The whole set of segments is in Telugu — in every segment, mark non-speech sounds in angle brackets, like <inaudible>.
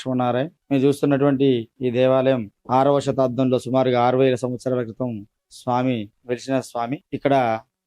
లక్ష్మణారాయ్ మేము చూస్తున్నటువంటి ఈ దేవాలయం ఆరవ శతాబ్దంలో సుమారుగా ఆరు వేల సంవత్సరాల క్రితం స్వామి వెలిసిన స్వామి. ఇక్కడ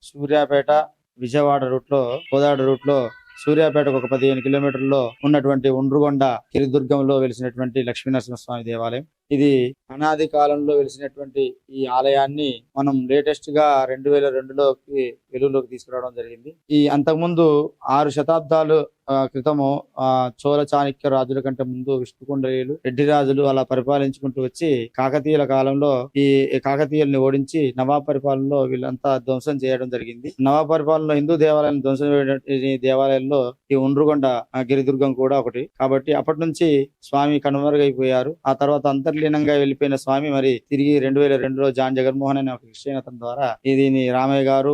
సూర్యాపేట విజయవాడ రూట్లో కోదాడ రూట్లో సూర్యాపేటకు ఒక పదిహేను కిలోమీటర్లో ఉన్నటువంటి ఉండ్రుగొండ గిరిదుర్గంలో వెలిసినటువంటి లక్ష్మీనరసింహస్వామి దేవాలయం. ఇది అనాది కాలంలో వెలిసినటువంటి ఈ ఆలయాన్ని మనం లేటెస్ట్గా రెండు వేల రెండులోకి వెలుగులోకి తీసుకురావడం జరిగింది. ఈ అంతకుముందు ఆరు శతాబ్దాలు ఆ, క్రితము ఆ చోళ చాణక్య రాజుల కంటే ముందు విష్ణుకుండలీలు రెడ్డి రాజులు అలా పరిపాలించుకుంటూ వచ్చి కాకతీయుల కాలంలో ఈ కాకతీయుల్ని ఓడించి నవాబ్ పరిపాలనలో వీళ్ళంతా ధ్వంసం చేయడం జరిగింది. నవాబ్ పరిపాలనలో హిందూ దేవాలయం ధ్వంసం చేయడం దేవాలయంలో ఈ ఉండ్రుగొండ గిరిదుర్గం కూడా ఒకటి. కాబట్టి అప్పటి నుంచి స్వామి కనుమరుగైపోయారు. ఆ తర్వాత అంతర్లీనంగా వెళ్ళిపోయిన స్వామి మరి తిరిగి రెండు వేల రెండులో జాన్ జగన్మోహన్ అనే ఒక క్రిస్టియన్ అతని ద్వారా దీన్ని రామయ్య గారు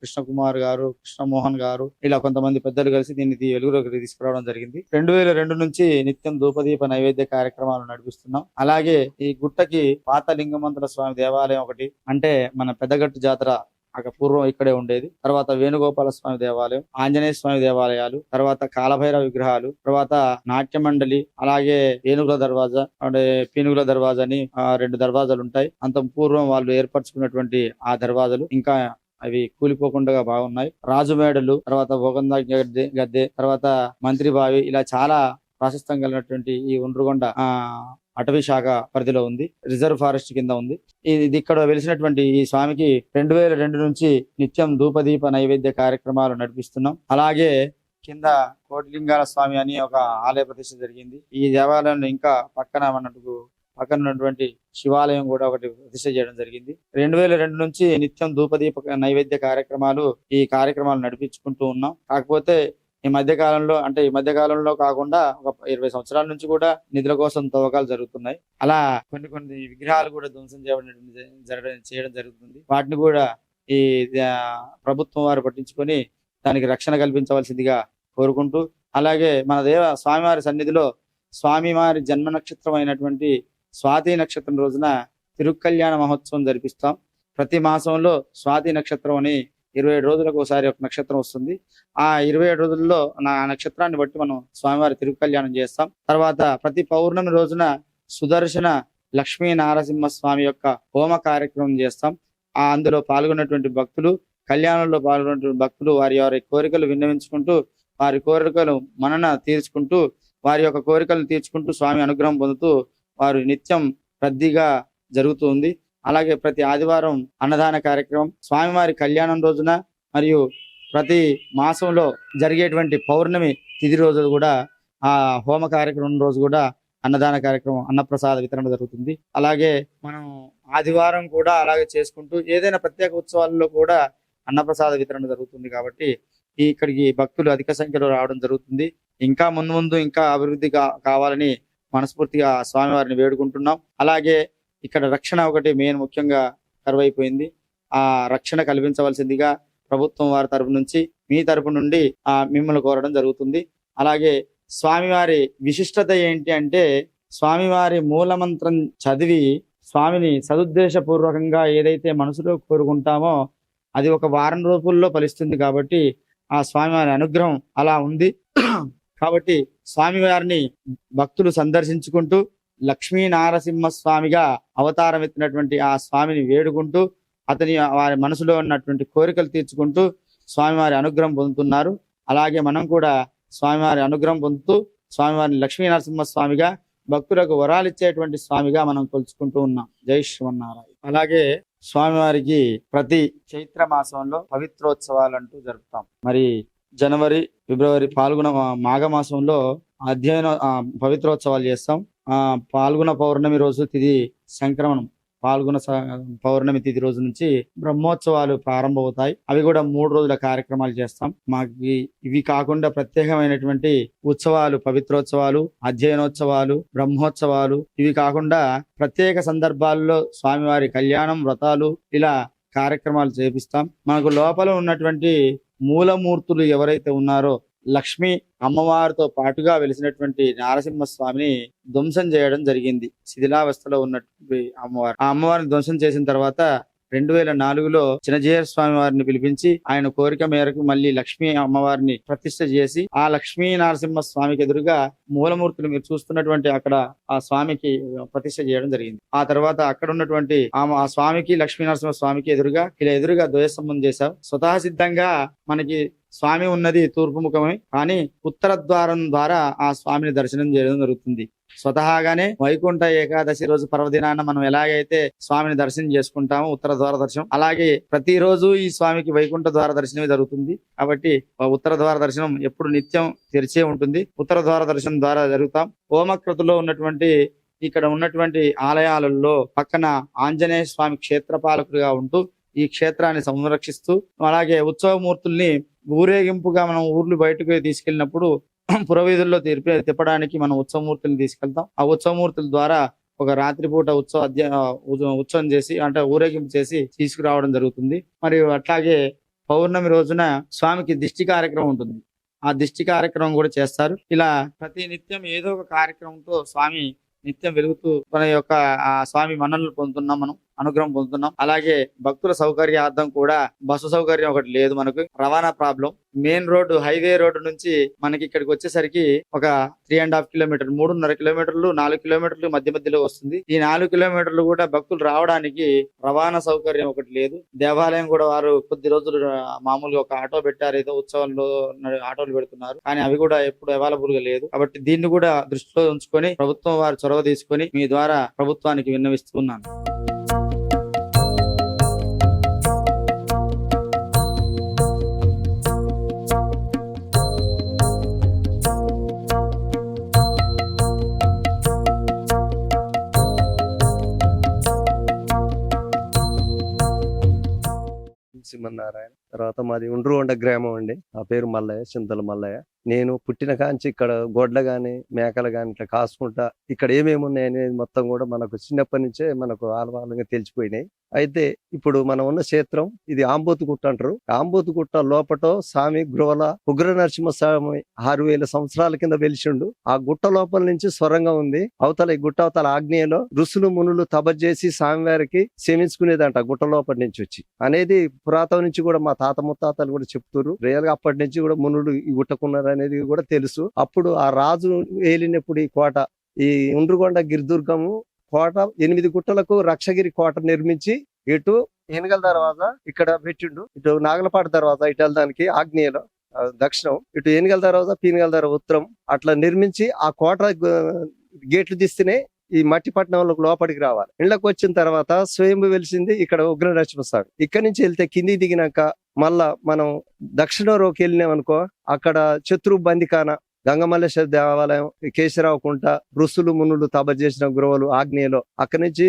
కృష్ణకుమార్ గారు కృష్ణమోహన్ గారు ఇలా కొంతమంది పెద్దలు కలిసి దీన్ని వెలుగులోకి తీసుకురావడం జరిగింది. రెండు వేల రెండు నుంచి నిత్యం ధూపదీప నైవేద్య కార్యక్రమాలు నడిపిస్తున్నాం. అలాగే ఈ గుట్టకి పాత లింగమంతుల స్వామి దేవాలయం ఒకటి అంటే మన పెద్దగట్టు జాతర అక్కడ పూర్వం ఇక్కడే ఉండేది. తర్వాత వేణుగోపాల స్వామి దేవాలయం ఆంజనేయ స్వామి దేవాలయాలు తర్వాత కాలభైర విగ్రహాలు తర్వాత నాట్య మండలి అలాగే ఏనుగుల దర్వాజా అంటే పీనుగుల దర్వాజా అని ఆ, రెండు దర్వాజాలు ఉంటాయి. అంత పూర్వం వాళ్ళు ఏర్పరచుకున్నటువంటి ఆ దర్వాజాలు ఇంకా అవి కూలిపోకుండా బాగున్నాయి. రాజు మేడలు తర్వాత భోగంద గద్దె గద్దె తర్వాత మంత్రి బావి ఇలా చాలా ప్రాశస్తం కలిగినటువంటి ఈ ఒండ్రుగొండ ఆ అటవీ శాఖ పరిధిలో ఉంది. రిజర్వ్ ఫారెస్ట్ కింద ఉంది. ఇది ఇక్కడ వెలిసినటువంటి ఈ స్వామికి రెండు వేల రెండు నుంచి నిత్యం ధూపదీప నైవేద్య కార్యక్రమాలు నడిపిస్తున్నాం. అలాగే కింద కోటిలింగాల స్వామి అని ఒక ఆలయ ప్రతిష్ఠ జరిగింది. ఈ దేవాలయంలో ఇంకా పక్కన మనకు పక్కన ఉన్నటువంటి శివాలయం కూడా ఒకటి ప్రతిష్ట చేయడం జరిగింది. రెండు వేల రెండు నుంచి నిత్యం ధూపదీప నైవేద్య కార్యక్రమాలు ఈ కార్యక్రమాలు నడిపించుకుంటూ ఉన్నాం. కాకపోతే ఈ మధ్య కాలంలో అంటే ఈ మధ్య కాలంలో కాకుండా ఒక ఇరవై సంవత్సరాల నుంచి కూడా నిధుల కోసం తవ్వకాలు జరుగుతున్నాయి. అలా కొన్ని కొన్ని విగ్రహాలు కూడా ధ్వంసం చేయడం జరగడం చేయడం జరుగుతుంది. వాటిని కూడా ఈ ప్రభుత్వం వారు పట్టించుకొని దానికి రక్షణ కల్పించవలసిందిగా కోరుకుంటూ అలాగే మన దేవ స్వామివారి సన్నిధిలో స్వామివారి జన్మ నక్షత్రం అయినటువంటి స్వాతి నక్షత్రం రోజున తిరుకల్యాణ మహోత్సవం జరిపిస్తాం. ప్రతి మాసంలో స్వాతి నక్షత్రం అని ఇరవై ఏడు రోజులకు ఒకసారి ఒక నక్షత్రం వస్తుంది. ఆ ఇరవై ఏడు రోజుల్లో నా నక్షత్రాన్ని బట్టి మనం స్వామివారి తిరుకల్యాణం చేస్తాం. తర్వాత ప్రతి పౌర్ణమి రోజున సుదర్శన లక్ష్మీ నారసింహ స్వామి యొక్క హోమ కార్యక్రమం చేస్తాం. ఆ అందులో పాల్గొన్నటువంటి భక్తులు కళ్యాణంలో పాల్గొన్నటువంటి భక్తులు వారి వారి కోరికలు విన్నవించుకుంటూ వారి కోరికలు మనన తీర్చుకుంటూ వారి యొక్క కోరికలు తీర్చుకుంటూ స్వామి అనుగ్రహం పొందుతూ వారు నిత్యం రద్దీగా జరుగుతుంది అలాగే ప్రతి ఆదివారం అన్నదాన కార్యక్రమం స్వామివారి కళ్యాణం రోజున మరియు ప్రతి మాసంలో జరిగేటువంటి పౌర్ణమి తిథి రోజు కూడా ఆ హోమ కార్యక్రమం రోజు కూడా అన్నదాన కార్యక్రమం అన్నప్రసాద వితరణ జరుగుతుంది. అలాగే మనం ఆదివారం కూడా అలాగే చేసుకుంటూ ఏదైనా ప్రత్యేక ఉత్సవాల్లో కూడా అన్నప్రసాద వితరణ జరుగుతుంది కాబట్టి ఇక్కడికి భక్తులు అధిక సంఖ్యలో రావడం జరుగుతుంది. ఇంకా ముందు ముందు ఇంకా అభివృద్ధి కావాలని మనస్ఫూర్తిగా స్వామివారిని వేడుకుంటున్నాం. అలాగే ఇక్కడ రక్షణ ఒకటి మెయిన్ ముఖ్యంగా కరువైపోయింది. ఆ రక్షణ కల్పించవలసిందిగా ప్రభుత్వం వారి తరపు నుంచి మీ తరపు నుండి ఆ మిమ్మల్ని కోరడం జరుగుతుంది. అలాగే స్వామివారి విశిష్టత ఏంటి అంటే స్వామివారి మూలమంత్రం చదివి స్వామిని సదుద్దేశపూర్వకంగా ఏదైతే మనసులో కోరుకుంటామో అది ఒక వారం రోజుల్లో ఫలిస్తుంది కాబట్టి ఆ స్వామివారి అనుగ్రహం అలా ఉంది. కాబట్టి స్వామివారిని భక్తులు సందర్శించుకుంటూ లక్ష్మీ నారసింహ స్వామిగా అవతారం ఎత్తినటువంటి ఆ స్వామిని వేడుకుంటూ అతని వారి మనసులో ఉన్నటువంటి కోరికలు తీర్చుకుంటూ స్వామివారి అనుగ్రహం పొందుతున్నారు. అలాగే మనం కూడా స్వామివారి అనుగ్రహం పొందుతూ స్వామివారిని లక్ష్మీ నరసింహస్వామిగా స్వామిగా భక్తులకు వరాలిచ్చేటువంటి స్వామిగా మనం కొలుచుకుంటూ ఉన్నాం. జై శ్రీమన్నారాయణ. అలాగే స్వామివారికి ప్రతి చైత్ర మాసంలో పవిత్రోత్సవాలు అంటూ జరుపుతాం. మరి జనవరి ఫిబ్రవరి పాల్గొన మాఘ మాసంలో అధ్యయన పవిత్రోత్సవాలు చేస్తాం. పాల్గొన పౌర్ణమి రోజు తిది సంక్రమణం పాల్గొన పౌర్ణమి తిథి రోజు నుంచి బ్రహ్మోత్సవాలు ప్రారంభమవుతాయి. అవి కూడా మూడు రోజుల కార్యక్రమాలు చేస్తాం. మాకు ఇవి కాకుండా ప్రత్యేకమైనటువంటి ఉత్సవాలు పవిత్రోత్సవాలు అధ్యయనోత్సవాలు బ్రహ్మోత్సవాలు ఇవి కాకుండా ప్రత్యేక సందర్భాల్లో స్వామివారి కళ్యాణం వ్రతాలు ఇలా కార్యక్రమాలు చేపిస్తాం. మనకు లోపల ఉన్నటువంటి మూలమూర్తులు ఎవరైతే ఉన్నారో లక్ష్మి అమ్మవారితో పాటుగా వెలిసినటువంటి నారసింహ స్వామిని ధ్వంసం చేయడం జరిగింది. శిథిలావస్థలో ఉన్నటువంటి అమ్మవారు. ఆ అమ్మవారిని ధ్వంసం చేసిన తర్వాత రెండు వేల నాలుగులో చిన్నజీయర స్వామి వారిని పిలిపించి ఆయన కోరిక మేరకు మళ్ళీ లక్ష్మీ అమ్మవారిని ప్రతిష్ఠ చేసి ఆ లక్ష్మీ నరసింహ స్వామికి ఎదురుగా మూలమూర్తులు మీరు చూస్తున్నటువంటి అక్కడ ఆ స్వామికి ప్రతిష్ఠ చేయడం జరిగింది. ఆ తర్వాత అక్కడ ఉన్నటువంటి ఆ ఆ స్వామికి లక్ష్మీ నరసింహ స్వామికి ఎదురుగా ఇలా ఎదురుగా ద్వయస్తంభం చేశాం స్వతహా సిద్ధంగా మనకి స్వామి ఉన్నది తూర్పు ముఖమే కానీ ఉత్తర ద్వారం ద్వారా ఆ స్వామిని దర్శనం చేయడం జరుగుతుంది. స్వతహాగానే వైకుంఠ ఏకాదశి రోజు పర్వదినాన మనం ఎలాగైతే స్వామిని దర్శనం చేసుకుంటామో ఉత్తర ద్వార దర్శనం అలాగే ప్రతిరోజు ఈ స్వామికి వైకుంఠ ద్వార దర్శనమే జరుగుతుంది. కాబట్టి ఉత్తర ద్వార దర్శనం ఎప్పుడు నిత్యం తెరిచే ఉంటుంది. ఉత్తర ద్వార దర్శనం ద్వారా జరుగుతాం. హోమకృతిలో ఉన్నటువంటి ఇక్కడ ఉన్నటువంటి ఆలయాలలో పక్కన ఆంజనేయ స్వామి క్షేత్రపాలకుడిగా ఉంటూ ఈ క్షేత్రాన్ని సంరక్షిస్తూ అలాగే ఉత్సవమూర్తుల్ని ఊరేగింపుగా మనం ఊర్లు బయటకు తీసుకెళ్ళినప్పుడు <clears throat> పురవీధుల్లో తీర్పి తిప్పడానికి మనం ఉత్సవమూర్తుల్ని తీసుకెళ్తాం. ఆ ఉత్సవమూర్తుల ద్వారా ఒక రాత్రిపూట ఉత్సవ అధ్య ఉత్సవం చేసి అంటే ఊరేగింపు చేసి తీసుకురావడం జరుగుతుంది. మరియు అట్లాగే పౌర్ణమి రోజున స్వామికి దిష్టి కార్యక్రమం ఉంటుంది. ఆ దిష్టి కార్యక్రమం కూడా చేస్తారు. ఇలా ప్రతి నిత్యం ఏదో ఒక కార్యక్రమంతో స్వామి నిత్యం వెలుగుతూ మన యొక్క ఆ స్వామి మన్ననలు పొందుతున్నాం మనం. అనుగ్రహం పొందుతున్నాం. అలాగే భక్తుల సౌకర్యార్థం కూడా బస్సు సౌకర్యం ఒకటి లేదు మనకు. రవాణా problem. Main road highway road నుంచి మనకి ఇక్కడికి వచ్చేసరికి ఒక త్రీ అండ్ హాఫ్ కిలోమీటర్ మూడున్నర కిలోమీటర్లు నాలుగు కిలోమీటర్లు మధ్య మధ్యలో వస్తుంది. ఈ నాలుగు కిలోమీటర్లు కూడా భక్తులు రావడానికి రవాణా సౌకర్యం ఒకటి లేదు. దేవాలయం కూడా వారు కొద్ది రోజులు మామూలుగా ఒక ఆటో పెట్టారు ఏదో ఉత్సవంలో ఆటోలు పెడుతున్నారు. కానీ అవి కూడా ఎప్పుడు అవైలబుల్గా లేదు. కాబట్టి దీన్ని కూడా దృష్టిలో ఉంచుకొని ప్రభుత్వం వారు చొరవ తీసుకొని మీ ద్వారా ప్రభుత్వానికి విన్నవిస్తున్నాను. నరసింహనారాయణ. తర్వాత మాది ఉండ్రుగొండ గ్రామం అండి. నా పేరు మల్లయ్య చింతల మల్లయ్య. నేను పుట్టిన కాంచి ఇక్కడ గొడ్ల కానీ మేకలు కానీ ఇట్లా కాసుకుంటా ఇక్కడ ఏమేమి ఉన్నాయి అనేది మొత్తం కూడా మనకు చిన్నప్పటి నుంచే మనకు ఆలవాలంగా తెలిసిపోయినాయి. అయితే ఇప్పుడు మనం ఉన్న క్షేత్రం ఇది ఆంబోతుగుట్ట అంటారు. ఆంబోతుగుట్ట లోపట స్వామి గృహల ఉగ్ర నరసింహ స్వామి ఆరు వేల సంవత్సరాల కింద వెలిసిండు. ఆ గుట్ట లోపల నుంచి స్వరంగా ఉంది. అవతల ఈ గుట్ట అవతల ఆగ్నేయలో ఋషులు మునులు తప చేసి స్వామివారికి సేమించుకునేదంట గుట్ట లోపల నుంచి వచ్చి. అనేది పురాతన నుంచి కూడా మా తాత ముత్తాతలు కూడా చెప్తున్నారు రియల్గా అప్పటి నుంచి కూడా మునులు ఈ గుట్టకున్నారు అనేది కూడా తెలుసు. అప్పుడు ఆ రాజు ఏలినప్పుడు ఈ కోట ఈ ఉండ్రుగొండ గిరిదుర్గము కోట ఎనిమిది గుట్టలకు రక్షగిరి కోట నిర్మించి ఇటు ఎనగల దర్వాజా ఇక్కడ పెట్టిండు. ఇటు నాగలపాటి దర్వాజా ఇటు వెళ్ళడానికి ఆగ్నేయలో దక్షిణం ఇటు ఏనుగల దర్వాజా పీనుగల దర్వాజా ఉత్తరం అట్లా నిర్మించి ఆ కోట గేట్లు తీస్తేనే ఈ మట్టి పట్టణంలోకి లోపలికి రావాలి. ఇళ్ళకి వచ్చిన తర్వాత స్వయంభు వెలిసింది ఇక్కడ ఉగ్ర నరసింహస్వామి ఇక్కడ నుంచి వెళ్తే కింది దిగినాక మళ్ళా మనం దక్షిణరోకి వెళ్ళినామనుకో వెళ్ళినాం అనుకో అక్కడ శత్రు బందికాన గంగమల్లేశ్వర దేవాలయం కేశరావు కుంట ఋషులు మునులు తబ చేసిన గురువులు ఆగ్నేయలో అక్కడి నుంచి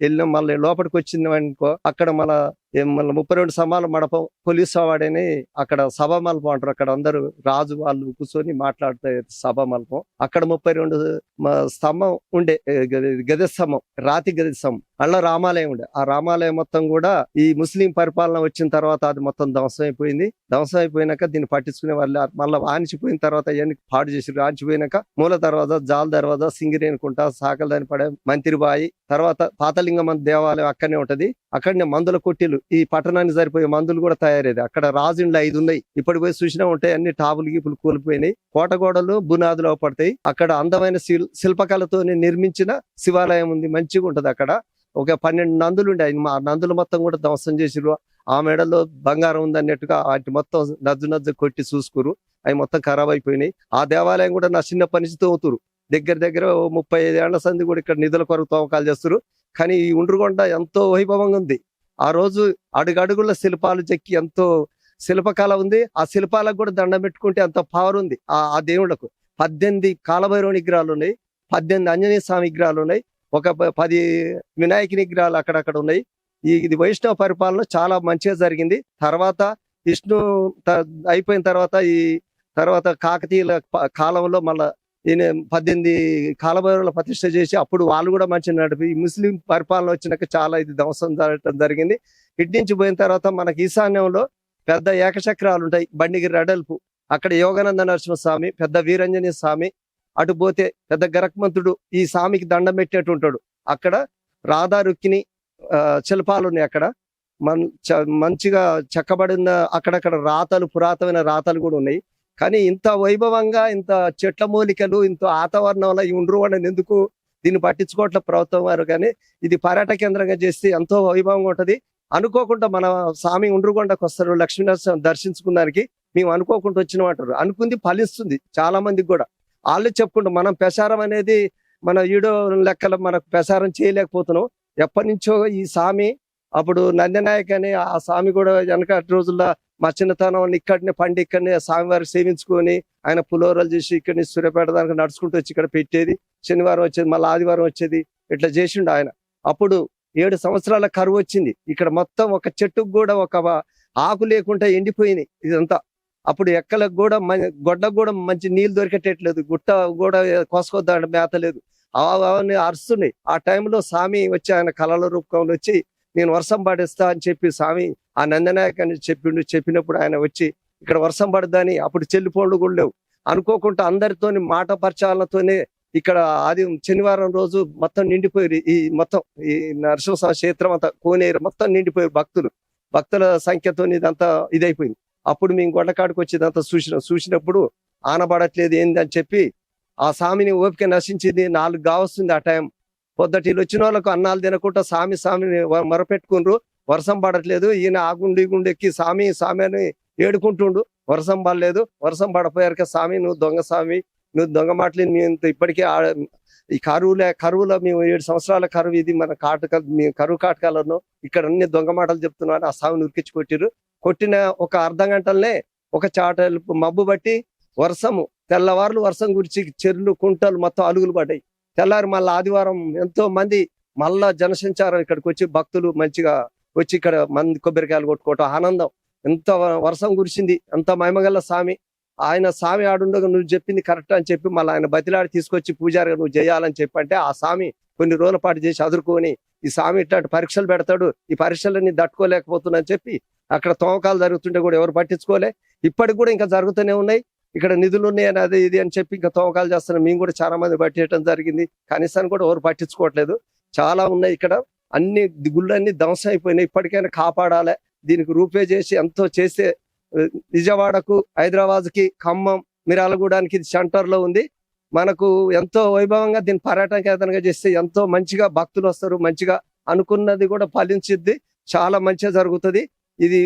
వెళ్ళినాం. మళ్ళీ లోపలికి వచ్చిన అనుకో అక్కడ మళ్ళా మళ్ళీ ముప్పై రెండు సమాల మడపం పోలీస్ వాడని అక్కడ సభ మల్పం అంటారు. అక్కడ అందరూ రాజు వాళ్ళు కూర్చొని మాట్లాడితే సభ మల్పం అక్కడ ముప్పై రెండు స్తంభం ఉండే గది- గది స్తంభం రాతి గది స్తంభం. అలా రామాలయం ఉండే. ఆ రామాలయం మొత్తం కూడా ఈ ముస్లిం పరిపాలన వచ్చిన తర్వాత అది మొత్తం ధ్వంసం అయిపోయింది. ధ్వంసం అయిపోయినాక దీన్ని పట్టించుకునే వాళ్ళు మళ్ళీ ఆనిచిపోయిన తర్వాత ఇవన్నీ పాడు చేసి ఆనిచిపోయినాక మూల దర్వాజా జాల దర్వాజా సింగిరేనుకుంట సాకల దాని పడే మంత్రిబాయి తర్వాత పాతలింగం దేవాలయం అక్కడనే ఉంటది. అక్కడనే మందుల కొట్టిలు ఈ పట్టణానికి సరిపోయే మందులు కూడా తయారయ్యేది అక్కడ రాజుండ్లు ఐదు ఉన్నాయి. ఇప్పటికి పోయి చూసినా ఉంటాయి అన్ని టాపులు గీపులు కూలిపోయినాయి. కోట గోడలు బునాదులు పడతాయి. అక్కడ అందమైన శిల్ శిల్పకళతో నిర్మించిన శివాలయం ఉంది. మంచిగా ఉంటది అక్కడ. ఒక పన్నెండు నందులు ఉండే. ఆ నందులు మొత్తం కూడా ధ్వంసం చేసిరు ఆ మెడలో బంగారం ఉందన్నట్టుగా వాటి మొత్తం నజ్జు నజ్జు కొట్టి చూసుకురు. అవి మొత్తం ఖరాబ్ అయిపోయినాయి. ఆ దేవాలయం కూడా నా చిన్నప్పటి నుంచి తోగుతురు దగ్గర దగ్గర ముప్పై ఐదు ఏళ్ళ సంది కూడా ఇక్కడ నిధుల కొరకు తవ్వకాలు చేస్తారు. కానీ ఈ ఉండ్రుగొండ ఎంతో వైభవంగా ఉంది. ఆ రోజు అడుగడుగుల శిల్పాలు చెక్కి ఎంతో శిల్పకళ ఉంది. ఆ శిల్పాలకు కూడా దండం పెట్టుకుంటే అంత పవర్ ఉంది. ఆ ఆ దేవుళ్ళకు పద్దెనిమిది కాలభైరవ విగ్రహాలు ఉన్నాయి పద్దెనిమిది ఆంజనేయ స్వామి విగ్రహాలు ఉన్నాయి ఒక ప- పది వినాయక విగ్రహాలు అక్కడక్కడ ఉన్నాయి. ఈ ఇది వైష్ణవ పరిపాలన చాలా మంచిగా జరిగింది. తర్వాత విష్ణు అయిపోయిన తర్వాత ఈ తర్వాత కాకతీయుల కాలంలో మళ్ళా ఈయన పద్దెనిమిది కాలభైరవుల ప్రతిష్ట చేసి అప్పుడు వాళ్ళు కూడా మంచిగా నడిపి ముస్లిం పరిపాలన వచ్చినాక చాలా ఇది ధ్వంసం జరగటం జరిగింది. ఇటు నుంచి పోయిన తర్వాత మనకి ఈశాన్యంలో పెద్ద ఏకచక్రాలు ఉంటాయి. బండిగిరి అడల్పు అక్కడ యోగానంద నరసింహస్వామి పెద్ద వీరంజనేయ స్వామి అటు పోతే పెద్ద గరక్మంతుడు ఈ స్వామికి దండం పెట్టేటుంటాడు అక్కడ రాధా రుక్కిని ఆ, శిల్పాలు ఉన్నాయి అక్కడ. మన్ చ- మంచిగా చెక్కబడిన అక్కడక్కడ రాతలు పురాతనమైన రాతలు కూడా ఉన్నాయి. కానీ ఇంత వైభవంగా ఇంత చెట్ల మూలికలు ఇంత వాతావరణంలో ఉండరు అని ఎందుకు దీన్ని పట్టించుకోవట్లే ప్రభుత్వం వారు? కానీ ఇది పర్యాటక కేంద్రంగా చేస్తే ఎంతో వైభవంగా ఉంటది. అనుకోకుండా మన స్వామి ఉండ్రుగొండకు వస్తారు లక్ష్మీనరసింహ దర్శించుకున్నానికి మేము అనుకోకుండా వచ్చిన అంటారు అనుకుంది ఫలిస్తుంది చాలా మందికి కూడా. వాళ్ళు చెప్పుకుంటాం మనం ప్రసారం అనేది మన ఈడో లెక్కల మనకు ప్రసారం చేయలేకపోతున్నాం. ఎప్పటి నుంచో ఈ స్వామి అప్పుడు నందనాయక్ అని ఆ స్వామి కూడా వెనకటి రోజుల్లో మా చిన్నతనం ఇక్కడనే పండి ఇక్కడనే స్వామివారి సేవించుకొని ఆయన పులోరాలు చేసి ఇక్కడిని సూర్యపేట దానికి నడుచుకుంటూ వచ్చి ఇక్కడ పెట్టేది. శనివారం వచ్చేది మళ్ళీ ఆదివారం వచ్చేది ఇట్లా చేసిండు ఆయన. అప్పుడు ఏడు సంవత్సరాల కరువు వచ్చింది. ఇక్కడ మొత్తం ఒక చెట్టుకు కూడా ఒక ఆకు లేకుండా ఎండిపోయినాయి ఇదంతా. అప్పుడు ఎక్కలకు కూడా మ- గొడ్డకు కూడా మంచి నీళ్ళు దొరికేటట్లేదు. గుట్ట కూడా కోసుకోద్దాం మేత లేదు. అవన్నీ అరుస్తున్నాయి. ఆ టైంలో స్వామి వచ్చి ఆయన కళల రూపంలో వచ్చి నేను వర్షం పడేస్తా అని చెప్పి స్వామి ఆ నందనాయక్ అని చెప్పిండు చెప్పినప్పుడు ఆయన వచ్చి ఇక్కడ వర్షం పడదని అప్పుడు చెల్లిపోండు కూడా లేవు. అనుకోకుండా అందరితోని మాట పరిచయాలతోనే ఇక్కడ ఆది శనివారం రోజు మొత్తం నిండిపోయారు. ఈ మొత్తం ఈ నరసింహస్వామి క్షేత్రం అంతా కోనేరు మొత్తం నిండిపోయారు భక్తులు. భక్తుల సంఖ్యతో ఇదంతా ఇదైపోయింది. అప్పుడు మేము గొడ్డకాడికి వచ్చి ఇదంతా చూసిన. చూసినప్పుడు ఆనబడట్లేదు ఏంది అని చెప్పి ఆ స్వామిని ఓపిక నశించింది. నాలుగు కావస్తుంది ఆ టైం. పొద్దుటిలు వచ్చిన వాళ్ళకు అన్నాలు తినకుండా స్వామి స్వామిని మొరపెట్టుకుండ్రు. వర్షం పడట్లేదు. ఈయన ఆ గుండు ఎక్కి స్వామి సామి అని ఏడుకుంటుండు. వర్షం పడలేదు. వర్షం పడపోయాక స్వామి నువ్వు దొంగ స్వామి నువ్వు దొంగ మాటలు నేను ఇప్పటికే ఆ- ఈ కరువులే కరువులో మేము ఏడు సంవత్సరాల కరువు ఇది. మన కాటక కరువు కాటకాలను ఇక్కడ అన్ని దొంగ మాటలు చెప్తున్నాను ఆ స్వామిని ఉరికించి కొట్టిరు కొట్టిన ఒక అర్ధ గంటలనే ఒక చాట మబ్బు బట్టి వర్షము తెల్లవారులు వర్షం గురించి చెర్లు కుంటలు మొత్తం అలుగులు పడ్డాయి. తెల్లారి మళ్ళీ ఆదివారం ఎంతో మంది మళ్ళా జనసంచారం ఇక్కడికి వచ్చి భక్తులు మంచిగా వచ్చి ఇక్కడ మంది కొబ్బరికాయలు కొట్టుకోవటం ఆనందం. ఎంత వర్షం కురిసింది ఎంత మహిమగల స్వామి. ఆయన స్వామి ఆడుండగా నువ్వు చెప్పింది కరెక్ట్ అని చెప్పి మళ్ళీ ఆయన బతిలాడి తీసుకొచ్చి పూజారిగా నువ్వు చేయాలని చెప్పి అంటే ఆ స్వామి కొన్ని రోజుల పాటు చేసి అదురుకొని ఈ స్వామి ఇట్లాంటి పరీక్షలు పెడతాడు ఈ పరీక్షలన్నీ తట్టుకోలేకపోతున్నా అని చెప్పి అక్కడ తోమకాలు జరుగుతుంటే కూడా ఎవరు పట్టించుకోలే. ఇప్పటికి కూడా ఇంకా జరుగుతూనే ఉన్నాయి. ఇక్కడ నిధులు ఉన్నాయని అది ఇది అని చెప్పి ఇంకా తోమకాలు చేస్తున్నాం మేము కూడా చాలా మంది పట్టేయటం జరిగింది. కనీసాన్ని కూడా ఎవరు పట్టించుకోవట్లేదు. చాలా ఉన్నాయి ఇక్కడ. అన్ని గుళ్ళన్నీ ధ్వంసం అయిపోయినాయి. ఇప్పటికైనా కాపాడాలి. దీనికి రూపే చేసి ఎంతో చేస్తే విజయవాడకు హైదరాబాద్కి ఖమ్మం మిరాలగూడానికి ఇది సెంటర్లో ఉంది. మనకు ఎంతో వైభవంగా దీన్ని పర్యాటక కేంద్రంగా చేస్తే ఎంతో మంచిగా భక్తులు వస్తారు. మంచిగా అనుకున్నది కూడా ఫలించిద్ది. చాలా మంచిగా జరుగుతుంది. ఇది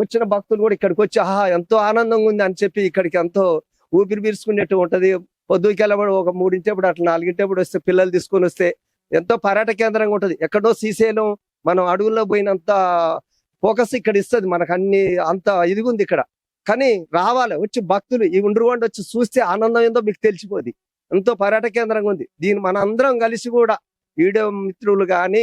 వచ్చిన భక్తులు కూడా ఇక్కడికి వచ్చి ఆహా ఎంతో ఆనందంగా ఉంది అని చెప్పి ఇక్కడికి ఎంతో ఊపిరి పీల్చుకునేట్టు ఉంటది. పొద్దుకెళ్ళబడి ఒక మూడింటప్పుడు అట్లా నాలుగింటప్పుడు వస్తే పిల్లలు తీసుకొని వస్తే ఎంతో పర్యాటక కేంద్రంగా ఉంటది. ఎక్కడో శ్రీశైలం మనం అడవుల్లో పోయినంత ఫోకస్ ఇక్కడ ఇస్తుంది మనకు అన్ని అంత ఇదిగుంది ఇక్కడ. కానీ రావాలి వచ్చి భక్తులు ఈ ఉండ్రుగొండ వచ్చి చూస్తే ఆనందం ఏందో మీకు తెలిసిపోద్ది. ఎంతో పర్యాటక కేంద్రంగా ఉంది. దీన్ని మన అందరం కలిసి కూడా వీడియో మిత్రులు కానీ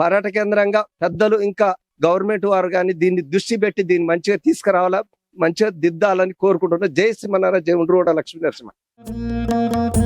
పర్యాటక కేంద్రంగా పెద్దలు ఇంకా గవర్నమెంట్ వారు కానీ దీన్ని దృష్టి పెట్టి దీన్ని మంచిగా తీసుకురావాలా మంచిగా దిద్దాలని కోరుకుంటున్నా. జై శ్రీమన్నారాయణ జై ఉండ్రుగొండ లక్ష్మీ నరసింహ.